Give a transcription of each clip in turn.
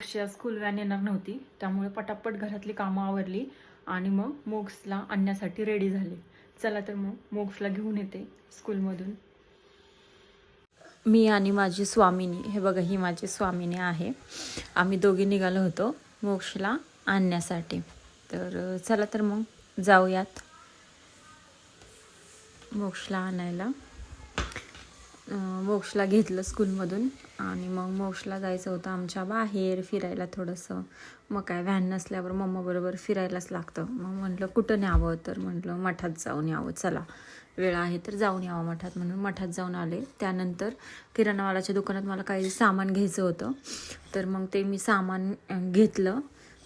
मोक्षची school van येणार नव्हती. त्यामुळे पटापट घरातली कामं आवरली आणि मग मोक्सला आणण्यासाठी रेडी झाले. चला तर मग मोक्सला घेऊन येते स्कूलमधून मी आणि माझी स्वामिनी हे बघा ही माझी स्वामिनी आहे. आम्ही दोघी निघालो होतो मोक्षला आणण्यासाठी. तर चला तर मग जाऊयात. मोक्षला आणायला. मोक्षला घेतलं स्कूलमधून आणि मग मोक्षला जायचं होतं आमच्या बाहेर फिरायला थोडंसं. मग काय व्हॅन नसल्यावर मम्माबरोबर फिरायलाच लागतं. मग म्हटलं कुठं न्यावं? तर म्हटलं मठात जाऊन यावं. चला वेळ आहे तर जाऊन यावं मठात. म्हणून मठात जाऊन आले. त्यानंतर किराणावालाच्या दुकानात मला काही सामान घ्यायचं होतं. तर मग ते मी सामान घेतलं.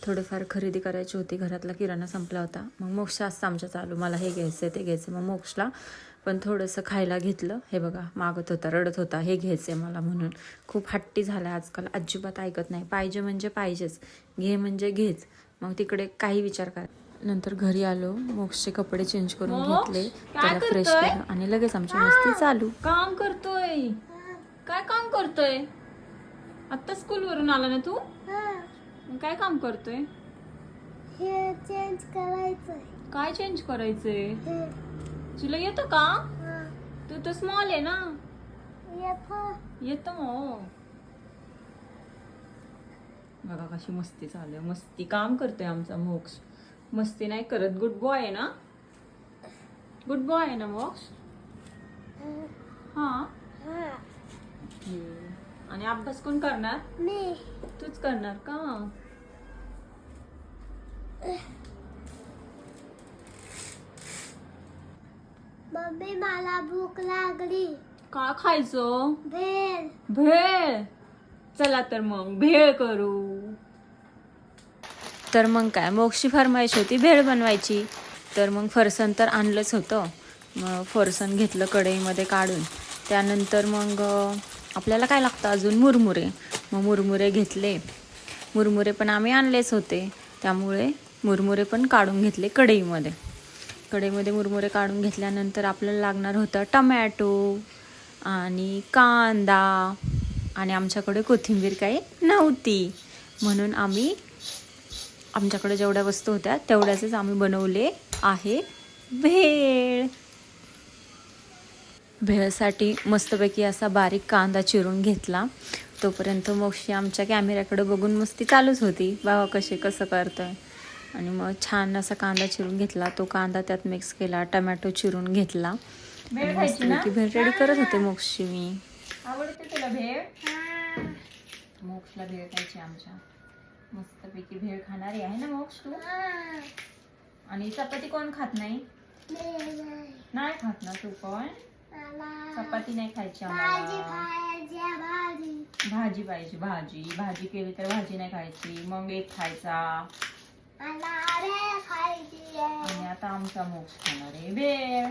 थोडंफार खरेदी करायची होती. घरातला किराणा संपला होता. मग मोक्ष असतं आमच्या चालू. मला हे घ्यायचं ते घ्यायचं मग मोक्षला पण थोडंसं खायला घेतलं. हे बघा मागत होता रडत होता. हे घ्यायचं मला म्हणून. खूप हट्टी झाला आजकाल. अजिबात ऐकत नाही. पाहिजे म्हणजे पाहिजेच. घे म्हणजे घेच. मग तिकडे काही विचार कर. नंतर घरी आलो. मोक्षचे कपडे चेंज करून घेतले. त्याला फ्रेश? केलं. आणि लगेच आमची मस्ती चालू. काम करतोय. काय काम करतोय? आता स्कूल वरून आला ना तू? मग काय काम करतोय? हे चेंज करायचंय. काय चेंज करायचंय? हे. तुला येतं का? हा. तू तर स्मॉल आहे ना. येतं. येतं मग बघा कशी मस्ती चालू आहे. मस्ती काम करतोय आमचा मोक्ष. मस्ती नाही करत. गुड बॉय आहे ना? गुड बॉय आहे ना मोक्ष? हा. हा. आणि अभ्यास कोण करणार? मी. तूच करणार का? मम्मी मला भूक लागली. का खायचं? भेल भेळ? चला तर मग भेळ करू. तर मग काय मोक्षी फरमाईश होती भेळ बनवायची. तर मग फरसन तर आणलंच होतं. मग फरसन घेतलं कढईमध्ये काढून. त्यानंतर मग आपल्याला काय लागतं अजून? मुरमुरे. मग मुरमुरे घेतले. मुरमुरे पण आम्ही आणलेच होते. त्यामुळे मुरमुरे पण काढून घेतले कढईमध्ये. कढईमध्ये मुरमुरे काढून घेतल्यानंतर आपल्याला लागणार होतं टमॅटो आणि कांदा आणि आमच्याकडे कोथिंबीर काही नव्हती. म्हणून आम्ही आमच्याकडे जेवढ्या वस्तू होत्या तेवढ्याच आम्ही बनवले आहे भेळ. भेळसाठी मस्तपैकी असा बारीक कांदा चिरून घेतला. तोपर्यंत मोक्षी आमच्या कॅमेऱ्याकडे बघून मस्ती चालूच होती. बाबा कसे कसं करतोय. आणि मग छान असा कांदा चिरून घेतला. तो कांदा त्यात मिक्स केला टमॅटो चिरून घेतला. मस्तपैकी भेळ रेडी करत होते मोक्षी मी. आवडते तुला भेळ? हा. मोक्षला भेळ खायची आमच्या. मस्तपैकी भेळ खाणारी आहे ना मोक्ष तू? हा. आणि चपाती कोण खात नाही? नाही नाही. खात ना तू पण मला चपाती नाही खायची भाजी पाहिजे भाजी. भाजी केली तर भाजी नाही खायची. मग एक खायचा. आणि आता आमचा मोक्ष खाणार आहे. भेळ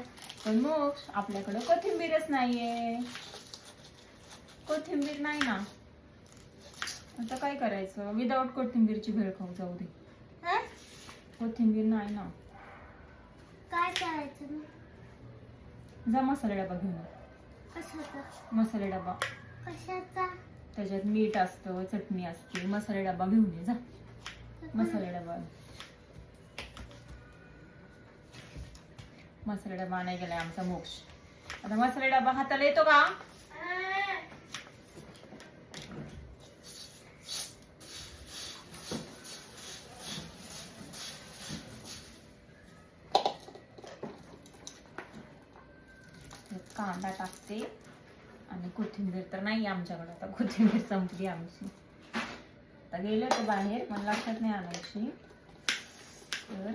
पण मोक्ष आपल्याकडे कोथिंबीरच नाहीये. कोथिंबीर नाही ना. आता काय करायचं? विदाऊट कोथिंबीरची भेळ खाऊ जाऊ दे. हा? कोथिंबीर नाही ना. काय करायचं जा मसाला डबा घेऊन मसाला डबा. कशाचा? त्याच्यात मीठ असतं चटणी असते. मसाला डबा घेऊन ये. जा. मसाला डबा. मसाला डबा नाही गेलाय आमचा मोक्ष. आता मसाला डबा हाताला येतो का? कांदा टाकते. आणि कोथिंबीर तर नाही आमच्याकडे आता कोथिंबीर संपली आमची. आता गेले होते बाहेर मला लक्षात नाही आणायची. तर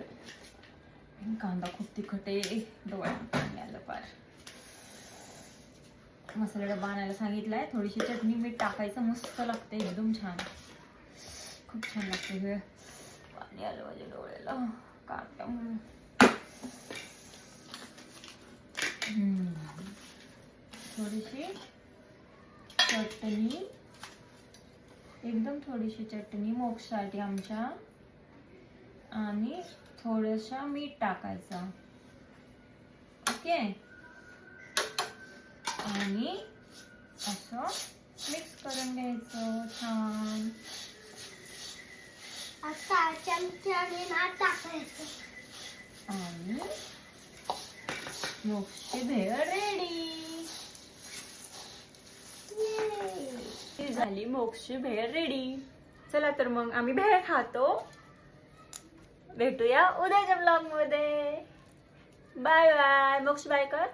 कांदा खूप तिखट आहे. डोळ्यात पाणी आलं पार मसाला डबा आणायला सांगितलाय. थोडीशी चटणी मीठ टाकायचं. मस्त लागते एकदम छान. खूप छान लागते हे. पाणी आलं माझ्या डोळ्याला. कांदा थोडीशी चटणी. एकदम थोडीशी चटणी मोक्षसाठी आमच्या. आणि थोडंसं मीठ टाकायचं. ओके? आणि असं मिक्स करून घ्यायचं. छान. चमच्याने ना टाकायचं. आणि मोक्षची भेळ रेडी झाली मोक्षी भेळ रेडी चला तर मग आम्ही भेळ खातो. भेटूया उद्याच्या ब्लॉगमध्ये बाय बाय मोक्ष बाय कर.